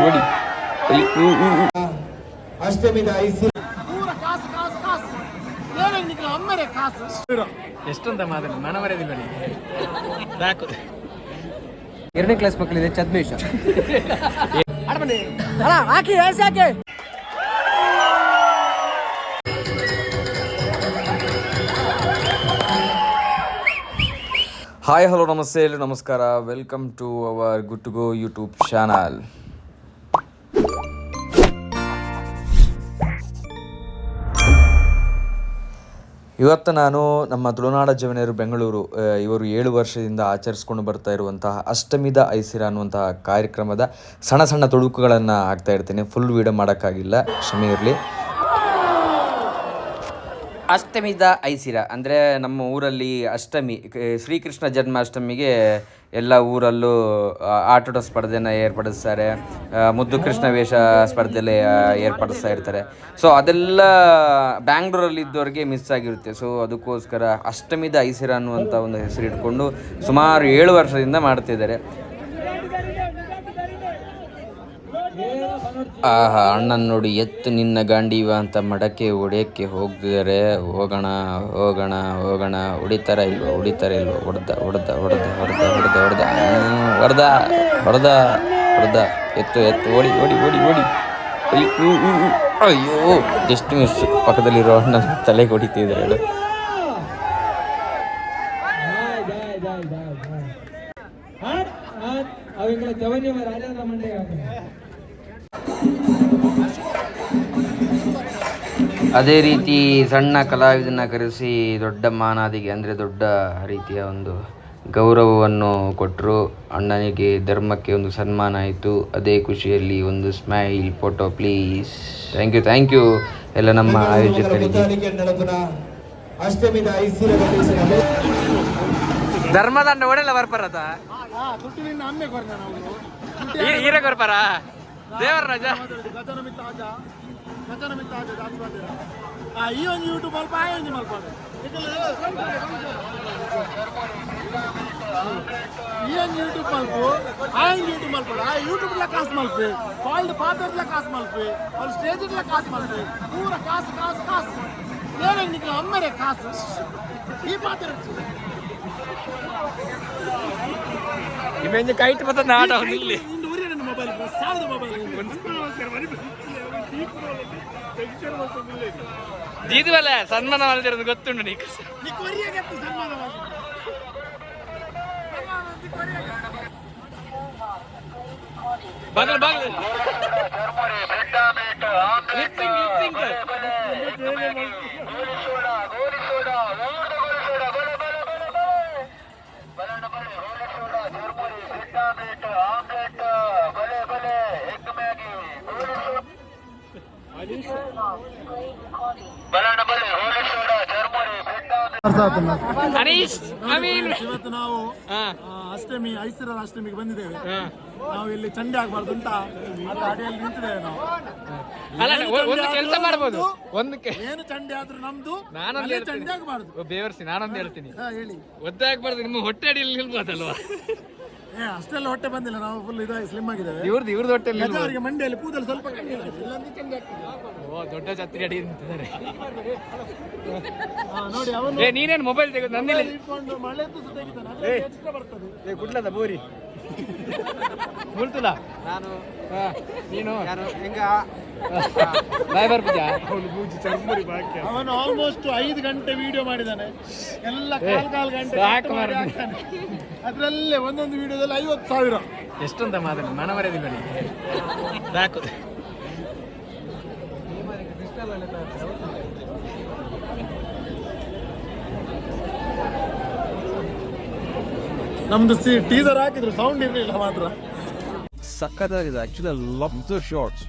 ನೋಡಿ. ಅಷ್ಟಮಿದ ಐಸಿ ಎಷ್ಟಂತ ಮಾತಾಡಿ ಮನ ಮರ್ಯಾದಿಲ್ಲ ಸಾಕು. ಎರಡನೇ ಕ್ಲಾಸ್ ಮಕ್ಕಳಿದೆ ಚದ್ಮೇಶ ಹಾಕಿ ಹಾಕಿ. ಹಾಯ್ ಹಲೋ ನಮಸ್ತೆ ನಮಸ್ಕಾರ. Welcome to our good to go YouTube channel ಇವತ್ತು ನಾನು ನಮ್ಮ ತುಳುನಾಡ ಜವನಿಯರು ಬೆಂಗಳೂರು ಇವರು ಏಳು ವರ್ಷದಿಂದ ಆಚರಿಸ್ಕೊಂಡು ಬರ್ತಾ ಇರುವಂತಹ ಅಷ್ಟಮಿದ ಐಸಿರ ಅನ್ನುವಂತಹ ಕಾರ್ಯಕ್ರಮದ ಸಣ್ಣ ಸಣ್ಣ ತುಣುಕುಗಳನ್ನು ಹಾಕ್ತಾ ಇರ್ತೀನಿ. ಫುಲ್ ವೀಡಿಯೋ ಮಾಡೋಕ್ಕಾಗಿಲ್ಲ. ಕ್ಷಮೆ ಇರಲಿ. ಅಷ್ಟಮಿದ ಐಸಿರ, ಅಂದರೆ ನಮ್ಮ ಊರಲ್ಲಿ ಅಷ್ಟಮಿ ಶ್ರೀಕೃಷ್ಣ ಜನ್ಮಾಷ್ಟಮಿಗೆ ಎಲ್ಲ ಊರಲ್ಲೂ ಆಟೋಟ ಸ್ಪರ್ಧೆನ ಏರ್ಪಡಿಸ್ತಾರೆ. ಮುದ್ದು ಕೃಷ್ಣ ವೇಷ ಸ್ಪರ್ಧೆಯಲ್ಲಿ ಏರ್ಪಡಿಸ್ತಾ ಇರ್ತಾರೆ. ಸೊ ಅದೆಲ್ಲ ಬ್ಯಾಂಗ್ಳೂರಲ್ಲಿ ಇದ್ದವ್ರಿಗೆ ಮಿಸ್ ಆಗಿರುತ್ತೆ. ಸೊ ಅದಕ್ಕೋಸ್ಕರ ಅಷ್ಟಮಿದ ಐಸಿರ ಅನ್ನುವಂಥ ಒಂದು ಹೆಸರು ಇಟ್ಕೊಂಡು ಸುಮಾರು ಏಳು ವರ್ಷದಿಂದ ಮಾಡ್ತಿದ್ದಾರೆ. ಆಹಾ, ಅಣ್ಣನ್ ನೋಡಿ ಎತ್ತು ನಿನ್ನ ಗಾಂಡೀವ ಅಂತ ಮಡಕೆ ಹೊಡೆಯಕ್ಕೆ ಹೋಗಿದ್ದಾರೆ ಹೋಗೋಣ ಹೋಗೋಣ ಹೋಗೋಣ. ಹೊಡಿತಾರ ಇಲ್ವೋ? ಹೊಡಿತಾರ ಇಲ್ವೋ? ಹೊಡ್ದ ಹೊಡ್ದ ಹೊಡ್ದ ಹೊಡ್ದ ಹೊಡ್ದ ಹೊಡ್ದ. ಹೊಡ್ದ ಹೊಡ್ದ ಹೊಡ್ದ. ಎತ್ತು ಎತ್ತು. ಓಡಿ ಓಡಿ ಓಡಿ ಓಡಿ. ಅಯ್ಯೋ ಎಷ್ಟು ಮಿಸ್. ಪಕ್ಕದಲ್ಲಿರೋ ಅಣ್ಣ ತಲೆಗೆ ಹೊಡಿತಿದ್ರೆ ಹೇಳು. ಜವನಿಯ ರಾಜೇಂದ್ರ ಮಂಡ್ಯ ಅದೇ ರೀತಿ ಸಣ್ಣ ಕಲಾವಿದನ ಕರೆಸಿ ದೊಡ್ಡ ಮಾನಾದಿಗೆ ಅಂದರೆ ದೊಡ್ಡ ರೀತಿಯ ಒಂದು ಗೌರವವನ್ನು ಕೊಟ್ಟರು ಅಣ್ಣನಿಗೆ ಧರ್ಮಕ್ಕೆ ಒಂದು ಸನ್ಮಾನ ಆಯಿತು. ಅದೇ ಖುಷಿಯಲ್ಲಿ ಒಂದು smile photo please thank you thank you ಎಲ್ಲ ನಮ್ಮ ಆಯೋಜಕರಿಗೆ. ಧರ್ಮದಂಡ ಒಡೆಲ್ಲ ಬರ್ಪಾರ ದೇವರ ರಾಜ. ಗಜನ ಮಿತ್ತ ಆಜ ಗಜನ ಮಿತ್ತ ಆಜ ದಾಸ್ವಾದಿರ ಆ ಈ ಒಂದು ಯೂಟ್ಯೂಬ್ ಅಲ್ಪ ಆ ಒಂದು ಮಲ್ಪಾಡು ಈ ಒಂದು ಯೂಟ್ಯೂಬ್ ಮಲ್ಪು ಆ ಒಂದು ಯೂಟ್ಯೂಬ್ ಮಲ್ಪಾಡು ಆ ಯೂಟ್ಯೂಬ್ಲ ಕಾಸು ಮಲ್ಪೆ ಕಾಲ್ಡ್ ಪಾತ್ರದ್ಲ ಕಾಸು ಮಲ್ಪೆ ಅಲ್ಲಿ ಸ್ಟೇಜ್ಲ ಕಾಸು ಮಲ್ಪೆ ಪೂರ ಕಾಸು ಕಾಸು ಕಾಸು ಏನಾಗಿ ನಿಖಿಲ ಅಮ್ಮರೆ ಕಾಸು ಈ ಪಾತ್ರ ಇಮೇಂಜ ಕೈಟ್ ಬತ್ತ ನಾಟ ಇಲ್ಲಿ ಇಂದು ಉರಿಯ ನನ್ನ ಮೊಬೈಲ್ ಸಾವಿರದ ಮೊಬೈಲ್ ಜೀತವಲ್ಲ ಸನ್ಮಾನ ಮಾಡಿರೋದು ಗೊತ್ತುಂಟು ನೀಕು ಬಗಲ್ ಬಗಲ್ ಹರೀಶ್ ಇವತ್ತು ನಾವು ಅಷ್ಟಮಿ ಐಸರ ಅಷ್ಟಮಿಗೆ ಬಂದಿದ್ದೇವೆ. ನಾವು ಇಲ್ಲಿ ಚಂಡೆ ಆಗ್ಬಾರ್ದು ಅಂತ ಅಡಿಯಲ್ಲಿ ನಿಂತಿದ್ದೇವೆ ನಾವು. ಒಂದು ಕೆಲಸ ಮಾಡಬಹುದು ಒಂದಕ್ಕೆ ಏನು ಚಂಡೆ ಆದ್ರೂ ನಮ್ದು ನಾನೊಂದು. ಚಂಡೆ ಆಗ್ಬಾರ್ದು ಬೇವರ್ಸಿ ನಾನೊಂದು ಹೇಳ್ತೀನಿ. ಹೇಳಿ. ಒದ್ದೆ ಆಗ್ಬಾರ್ದು ನಿಮ್ಮ ಹೊಟ್ಟೆ ಅಡಿಯಲ್ಲಿ ನಿಲ್ಬೋದಲ್ವಾ? ಏ ಅಷ್ಟೆಲ್ಲ ಹೊಟ್ಟೆ ಬಂದಿಲ್ಲ ನಾವು ಫುಲ್ ಇದಾಗಿ ಸ್ಲಿಮ್ ಆಗಿದ್ದೇವೆ. ಇವ್ರದ್ದು ಇವ್ರದ್ದು ಹೊಟ್ಟೆ ಅವರಿಗೆ ಮಂಡ್ಯಲ್ಲಿ ಕೂದಲು ಸ್ವಲ್ಪ ಕಮ್ಮಿ ಆಗಿದೆ. ಇಲ್ಲಾಂದ್ರೆ ಚಂಡೆ ಆಗ್ತದೆ ಓ ದೊಡ್ಡ ಛತ್ರಿ ಅಡಿ ನಿಂತಿದ್ದಾರೆ. ಹಾ, ನೋಡಿ ಅವನು ಏ ನೀನೇನು ಮೊಬೈಲ್ ತೆಗೆದು ನಂದಿಲ್ಲ ಇಟ್ಕೊಂಡು ಮಳೆದ್ದು ಸಹ ತೆಗಿತಾನೆ ಅದ್ರಲ್ಲಿ extra ಬರ್ತದೆ. ಏ ಗುಡ್ಲದ ಬೋರಿ ಮುಳ್ತುಲ? ನಾನು ನೀನು? ನಾನು ಹೆಂಗ? ಬಾಯ್ ಬರ್ಬಿಜ ಅವನು ಆಲ್ಮೋಸ್ಟ್ ಐದು ಗಂಟೆ ವಿಡಿಯೋ ಮಾಡಿದಾನೆ. ಎಲ್ಲ ಕಾಲ್ ಕಾಲ್ ಗಂಟೆ ಸಾಕು ಮಾಡಿ ಹಾಕ್ತಾನೆ. ಅದ್ರಲ್ಲೇ ಒಂದೊಂದು ವಿಡಿಯೋದಲ್ಲಿ ಐವತ್ತು ಸಾವಿರ. ಎಷ್ಟಂತ ಮಾತಾಡಿ ಮನ ಮರ್ಯಾದಿಲ್ಲ ನಿನಗೆ. ಸಾಕು. ನಮ್ದು ಸಿ ಟೀಸರ್ ಹಾಕಿದ್ರು ಸೌಂಡ್ ಇರಲಿಲ್ಲ ಮಾತ್ರ. ಸಕ್ಕತ್ತಾಗಿದೆ ಆಕ್ಚುಲಿ ಲವ್ ದ ಶಾರ್ಟ್ಸ್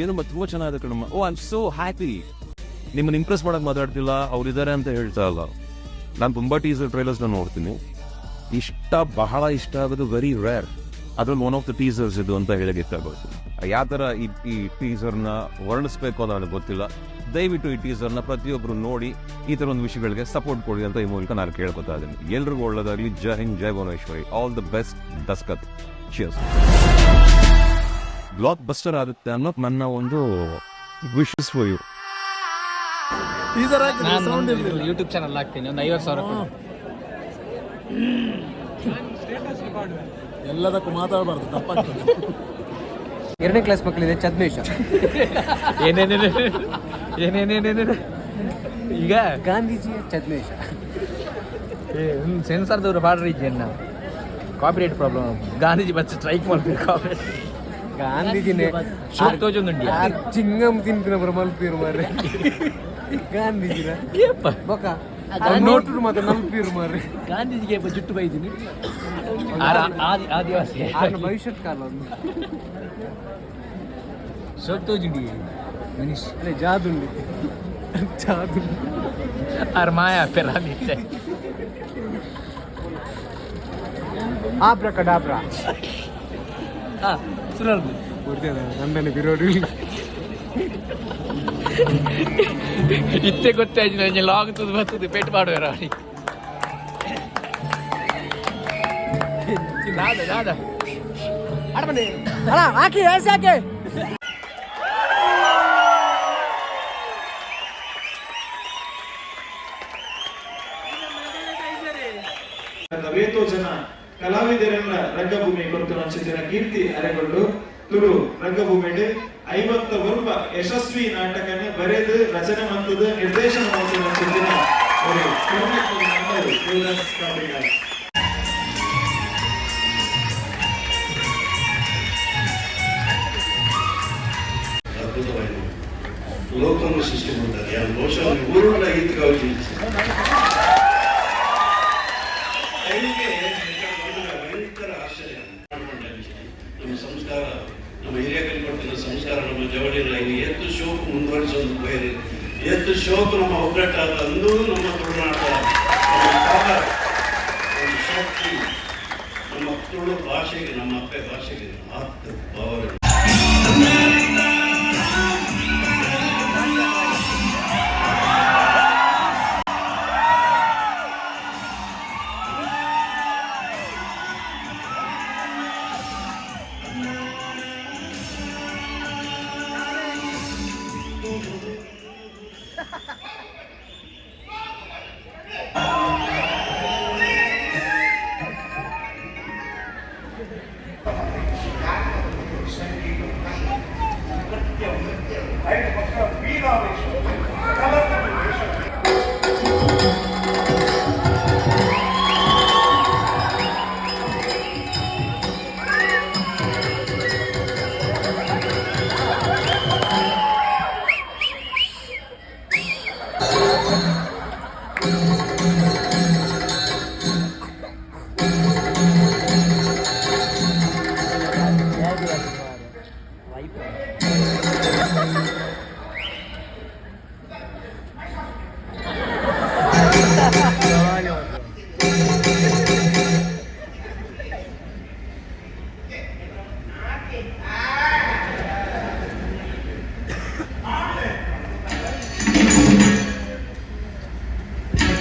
ಏನು ಮತ್ತೆ ತುಂಬಾ ಚೆನ್ನಾಗಿದೆ ಕಣಮ್ಮ. Oh I am so happy ನಿಮ್ಮನ್ನ ಇಂಪ್ರೆಸ್ ಮಾಡಕ್ ಮಾತಾಡ್ತಿಲ್ಲ, ಅವ್ರಿದ್ದಾರೆ ಅಂತ ಹೇಳ್ತಾ ಇಲ್ಲ. ನಾನು ತುಂಬಾ ಟೀಸರ್ ಟ್ರೈಲರ್ಸ್ ನೋಡ್ತೀನಿ. ಇಷ್ಟ, ಬಹಳ ಇಷ್ಟ ಆಗೋದು ವೆರಿ ರೇರ್ ಅದ್ರಲ್ಲಿ ಒನ್ ಆಫ್ ದ ಟೀಸರ್ಸ್ ಇದು ಅಂತ ಹೇಳಿ ಆಗೋದು ಯಾವ ತರ ಈ ಈ ಟೀಸರ್ನ ವರ್ಣಿಸ್ಬೇಕು ಅಂತ ನನಗೆ ಗೊತ್ತಿಲ್ಲ. ದಯವಿಟ್ಟು ಈ ಟೀಸರ್ನ ಪ್ರತಿಯೊಬ್ಬರು ನೋಡಿ, ಈ ಥರ ಒಂದು ವಿಷಯಗಳಿಗೆ ಸಪೋರ್ಟ್ ಕೊಡಿ ಅಂತ ಈ ಮೂಲಕ ನಾನು ಕೇಳ್ಕೊತಾ ಇದ್ದೀನಿ. ಎಲ್ರಿಗೂ ಒಳ್ಳೆದಾಗಲಿ. ಜೈ ಹಿಂದ್, ಜೈ ಭುವನೇಶ್ವರಿ. ಆಲ್ ದ ಬೆಸ್ಟ್ ದಸ್ಕತ್. ಚಿಯರ್ಸ್ ಬ್ಲಾಕ್ ಬಸ್ಟರ್ ಆಗುತ್ತೆ ಅನ್ನೋದು ನನ್ನ ಒಂದು ವಿಶಸ್ ಫಾರ್ ಯು ಈ ಯೂಟ್ಯೂಬ್ ಚಾನಲ್ ಹಾಕ್ತೀನಿ ಒಂದು ಐವತ್ತು ಸಾವಿರ. ಎಲ್ಲದಕ್ಕೂ ಮಾತಾಡಬಾರ್ದು ತಪ್ಪಾಗ್ತದೆ. ಎರಡನೇ ಕ್ಲಾಸ್ ಮಕ್ಕಳಿದೆ ಚದ್ಮೇಶ ಏನೇನೇನೇ ಏನೇನೇನೇನೇ ಈಗ? ಗಾಂಧೀಜಿಯ ಚದ್ಮೇಶ ಸೆನ್ಸಾರ್ದವ್ರು ಬಾಡ್ರಿ ಇದೆಯನ್ನ ಕಾಪಿರೇಟ್ ಪ್ರಾಬ್ಲಮ್ ಗಾಂಧೀಜಿ ಬಚ್ಚ ಸ್ಟ್ರೈಕ್ ಮಾಡ್ತೀವಿ ಗಾಂಧೀಜಿನೇ ಶೋಕ್ ചിങ്ങം ಚಿಂಗಮ್ ತಿಂತಿನ ಬರ ഗാന്ധിജിനെ ಮಾರ್ರೆ ಗಾಂಧೀಜಿನ ಬೊಕ ನೋಟು ಮತ್ತೆ ನಲ್ಪಿರು ಮಾರ್ರೆ ಗಾಂಧೀಜಿಗೆ ಜುಟ್ಟು ಬೈದಿನಿ. ಆದಿವಾಸಿ. ಭವಿಷ್ಯತ್ ಕಾಲ ಒಂದು ಶೋಕ್ ತೋಜುಂಡಿ ಮನೀಶ್. ಅದೇ ಜಾದುಂಡಿ. ಜಾದುಂಡಿ. ಆರ್ ಮಾಯಾ ಪೆರಾನಿತ್ತೆ ಆಬ್ರ ಕಡಾಬ್ರ. ಇತ್ತೆ ಗೊತ್ತಾಯ್ತು ನನಗೆ ಲಾಗ್ ತುದು ಬರ್ತದೆ ಪೆಟ್ಟು ಮಾಡುವಾರ ನಾದ ನಾದ ಆಡ ಬನ್ನಿ ಅಲ್ಲ ಹಾಕಿ ಏಸಿ ಹಾಕಿ ಜನ ಕೀರ್ತಿ ಅರೆಗೊಂಡು ತುಳು ರಂಗಭೂಮಿಯಲ್ಲಿ ಐವತ್ತ ಒಬ್ಬ ಯಶಸ್ವಿ ನಾಟಕನ ಬರೆದು ರಚನೆ ಮತ್ತು ನಿರ್ದೇಶನ ಮಾಡಿದ లోకంలో సృష్టి పొందారు ఆ దోషాలు ఊరు కూడా ಎತ್ತು ಶೋಕು ಮುಂದುವರಿಸೋದು ಬೇರೆ. ಎತ್ತು ಶೋಕು ನಮ್ಮ ಒಗ್ಗಟ್ಟಾದ ಅಂದೂ ನಮ್ಮ ತುಳುನಾಟ ನಮ್ಮ ಶಕ್ತಿ, ನಮ್ಮ ತುಳು ಭಾಷೆಗೆ, ನಮ್ಮ ಅಪ್ಪೆ ಭಾಷೆಗೆ ಆತ್ಮ ಭಾವನೆ